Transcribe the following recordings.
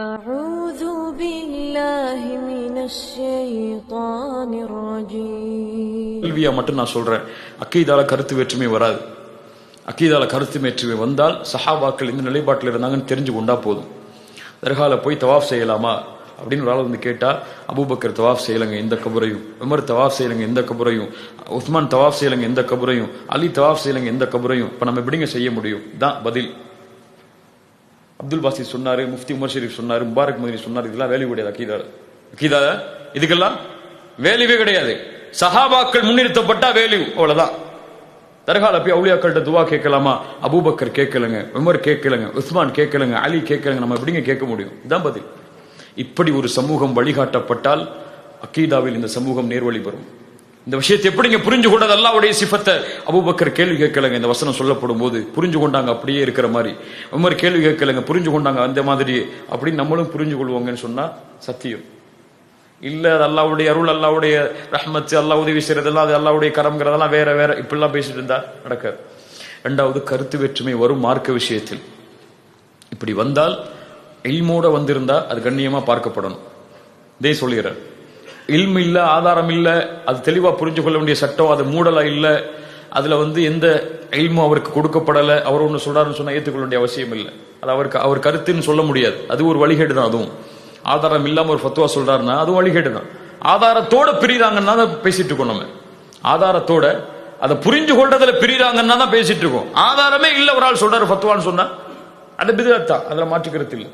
أعوذ بالله من الشيطان الرجيم கேள்வியா மட்டும் நான் சொல்றேன் அக்கீதால கருத்து வேற்றுமை வராது அக்கீதால கருத்து வேற்றுமை வந்தால் சஹாபாக்கள் இந்த நிலைப்பாட்டில் இருந்தாங்கன்னு தெரிஞ்சு கொண்டா போதும் தர்கால போய் தவாஃப் செய்யலாமா அப்படின்னு ஒரு ஆள் வந்து கேட்டா அபூபக்கர் தவாஃப் செய்யலங்க எந்த கபரையும் உமர் தவாஃப் செய்யலங்க எந்த கபரையும் உஸ்மான் தவாஃப் செய்யலங்க எந்த கபரையும் அலி தவாஃப் செய்யலங்க எந்த கபரையும் இப்ப நம்ம எப்படிங்க செய்ய முடியும் தான் பதில் அப்துல் பாசித் சொன்னாரு முஃப்தி உமர் ஷெரீப் சொன்னாரு முபாரக் மதினி சொன்னாரு இதெல்லாம் வேல்யூ கிடையாது அக்கீதா அக்கீதா இதுக்கெல்லாம் வேல்யூவே கிடையாது. சஹாபாக்கள் முன்னிறுத்தப்பட்டா வேல்யூ அவ்வளவுதான். தர்கால போய் அவுளியாக்கள்கிட்ட துவா கேட்கலாமா? அபூபக்கர் கேட்கலங்க உமர் கேட்கலங்க உஸ்மான் கேட்கலங்க அலி கேட்கலங்க நம்ம எப்படிங்க கேட்க முடியும்? இதான் பதில். இப்படி ஒரு சமூகம் வழிகாட்டப்பட்டால் அக்கீதாவில் இந்த சமூகம் நேர்வழி பெறும். இந்த விஷயத்தை எப்படிங்க புரிஞ்சு கொண்டது அல்லாவுடைய சிஃபத்தை அபூபக்கர் கேள்வி கேட்கலங்க. இந்த வசனம் சொல்லப்படும் போது புரிஞ்சு கொண்டாங்க அப்படியே இருக்கிற மாதிரி. உமர் கேள்வி கேட்கலங்க புரிஞ்சு கொண்டாங்க அந்த மாதிரி. அப்படின்னு நம்மளும் புரிஞ்சு கொள்வோங்கன்னு சொன்னா சத்தியம். இல்ல அது அல்லாவுடைய அருள் அல்லாவுடைய ரஹ்மத் அல்லாஹ் உதவி செய்யறதெல்லாம் அது அல்லாவுடைய கரம்ங்கிறதெல்லாம் வேற வேற. இப்படிலாம் பேசிட்டு இருந்தா நடக்காது. ரெண்டாவது கருத்து வேற்றுமை வரும் மார்க்க விஷயத்தில். இப்படி வந்தால் எல்மோட வந்திருந்தா அது கண்ணியமா பார்க்கப்படணும். இதே சொல்லிடுறேன். இல்மு இல்லை ஆதாரம் இல்லை அது தெளிவாக புரிஞ்சு கொள்ள வேண்டிய சட்டம் அது மூடலாக இல்லை அதில் வந்து எந்த இல்மும் அவருக்கு கொடுக்கப்படலை அவர் ஒன்று சொல்கிறாருன்னு சொன்னால் ஏற்றுக்கொள்ள வேண்டிய அவசியம் இல்லை. அது அவருக்கு அவர் கருத்துன்னு சொல்ல முடியாது. அது ஒரு வழிகேடு தான் அதுவும். ஆதாரம் இல்லாமல் ஒரு ஃபத்துவா சொல்கிறாருன்னா அதுவும் வழிகேடு தான். ஆதாரத்தோட பிரிகிறாங்கன்னா தான் பேசிட்டு இருக்கோம் நம்ம. ஆதாரத்தோட அதை புரிஞ்சு கொள்றதுல பிரிகிறாங்கன்னா தான் பேசிட்டு இருக்கோம். ஆதாரமே இல்லை ஒரு ஆள் சொல்றாரு சொன்னால் சொன்னா அது பிதத்தான் அதில் மாற்றுக்கிறது இல்லை.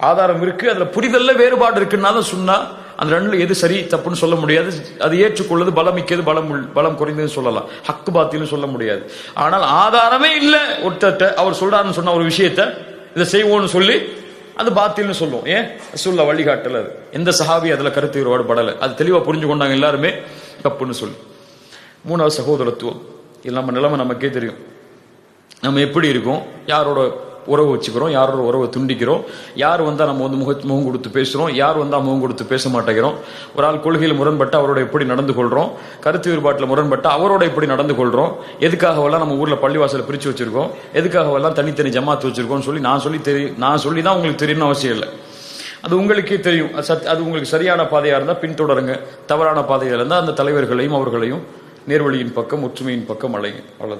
ஆதாரம் இருக்கு அதில் புரிதல்ல வேறுபாடு இருக்குன்னா தான் சொன்னா அந்த ரெண்டுல எது சரி தப்புன்னு சொல்ல முடியாது. அது ஏற்றுக்கொள்ளது பலம் மிக்கது பலம் உள்- பலம் குறைந்ததுன்னு சொல்லலாம். ஹக்கு பாத்தின்னு சொல்ல முடியாது. ஆனால் ஆதாரமே இல்லை ஒருத்தட்ட அவர் சொல்றாருன்னு சொன்ன ஒரு விஷயத்த இதை செய்வோம்னு சொல்லி அது பாத்தில்னு சொல்லுவோம். ஏன்? சொல்ல வழிகாட்டல அது. எந்த சஹாபி அதுல கருத்து வேறுபாடு படலை. அது தெளிவா புரிஞ்சு கொண்டாங்க எல்லாருமே தப்புன்னு சொல்லி. மூணாவது சகோதரத்துவம். இது நம்ம நிலைமை நமக்கே தெரியும். நம்ம எப்படி இருக்கோம்? யாரோட உறவு வச்சுக்கிறோம் யாரோட உறவை துண்டிக்கிறோம் யார் வந்தால் நம்ம வந்து முக முகம் கொடுத்து பேசுகிறோம் யார் வந்தால் முகம் கொடுத்து பேச மாட்டேங்கிறோம். ஒரு ஆள் கொள்கையில் முரண்பட்டு அவரோட எப்படி நடந்து கொள்கிறோம் கருத்து வேறுபாட்டில் முரண்பட்டு அவரோட எப்படி நடந்து கொள்கிறோம் எதுக்காகவெல்லாம் நம்ம ஊரில் பள்ளிவாசலை பிரித்து வச்சுருக்கோம்? எதுக்காகவெல்லாம் தனித்தனி ஜமாத்து வச்சுருக்கோம்னு சொல்லி நான் சொல்லி தெரியும் நான் சொல்லி தான் உங்களுக்கு தெரியணும்னு அவசியம் இல்லை. அது உங்களுக்கே தெரியும். அது சத்- அது உங்களுக்கு சரியான பாதையாக இருந்தால் பின்தொடருங்க. தவறான பாதையாக இருந்தால் அந்த தலைவர்களையும் அவர்களையும் நேர்வழியின் பக்கம் ஒற்றுமையின் பக்கம் அழைங்க. அவ்வளோதான்